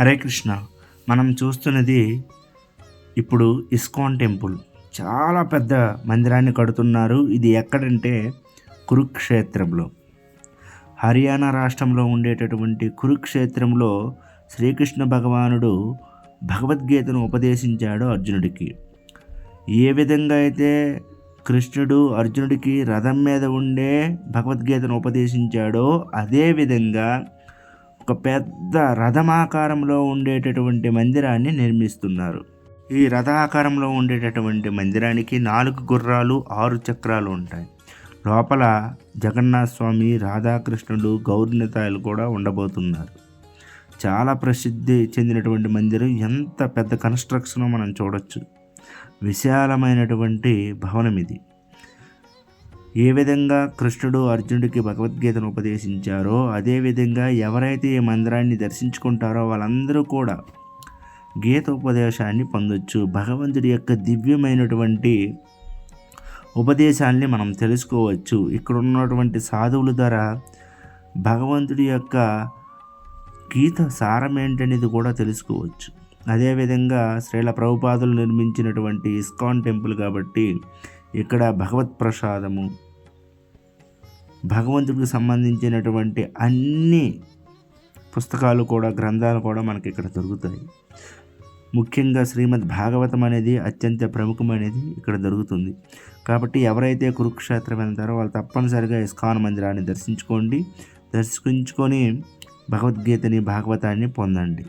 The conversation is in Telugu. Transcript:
హరే కృష్ణ మనం చూస్తున్నది ఇప్పుడు ఇస్కాన్ టెంపుల్. చాలా పెద్ద మందిరాన్ని కడుతున్నారు. ఇది ఎక్కడంటే కురుక్షేత్రంలో. హర్యానా రాష్ట్రంలో ఉండేటటువంటి కురుక్షేత్రంలో శ్రీకృష్ణ భగవానుడు భగవద్గీతను ఉపదేశించాడు అర్జునుడికి. ఏ విధంగా అయితే కృష్ణుడు అర్జునుడికి రథం మీద ఉండే భగవద్గీతను ఉపదేశించాడో అదే విధంగా ఒక పెద్ద రథమాకారంలో ఉండేటటువంటి మందిరాన్ని నిర్మిస్తున్నారు. ఈ రథాకారంలో ఉండేటటువంటి మందిరానికి నాలుగు గుర్రాలు ఆరు చక్రాలు ఉంటాయి. లోపల జగన్నాథ స్వామి రాధాకృష్ణుడు గౌరనితాయలు కూడా ఉండబోతున్నారు. చాలా ప్రసిద్ధి చెందినటువంటి మందిరం ఎంత పెద్ద కన్స్ట్రక్షన్ మనం చూడొచ్చు. విశాలమైనటువంటి భవనం ఇది ఏ విధంగా కృష్ణుడు అర్జునుడికి భగవద్గీతను ఉపదేశించారో అదేవిధంగా ఎవరైతే ఈ మందిరాన్ని దర్శించుకుంటారో వాళ్ళందరూ కూడా గీత ఉపదేశాన్ని పొందొచ్చు. భగవంతుడి యొక్క దివ్యమైనటువంటి ఉపదేశాన్ని మనం తెలుసుకోవచ్చు. ఇక్కడ ఉన్నటువంటి సాధువుల ద్వారా భగవంతుడి యొక్క గీత సారం ఏంటనేది కూడా తెలుసుకోవచ్చు. అదేవిధంగా శ్రీల ప్రభుపాదులు నిర్మించినటువంటి ఇస్కాన్ టెంపుల్ కాబట్టి ఇక్కడ భగవత్ ప్రసాదము. భగవంతుడికి సంబంధించినటువంటి అన్ని పుస్తకాలు కూడా గ్రంథాలు కూడా మనకి ఇక్కడ దొరుకుతాయి. ముఖ్యంగా శ్రీమద్ భాగవతం అనేది అత్యంత ప్రముఖమైనది ఇక్కడ దొరుకుతుంది. కాబట్టి ఎవరైతే కురుక్షేత్రం వెళ్తారో వాళ్ళు తప్పనిసరిగా ఇస్కాన్ మందిరాన్ని దర్శించుకోండి. దర్శించుకొని భగవద్గీతని భాగవతాన్ని పొందండి.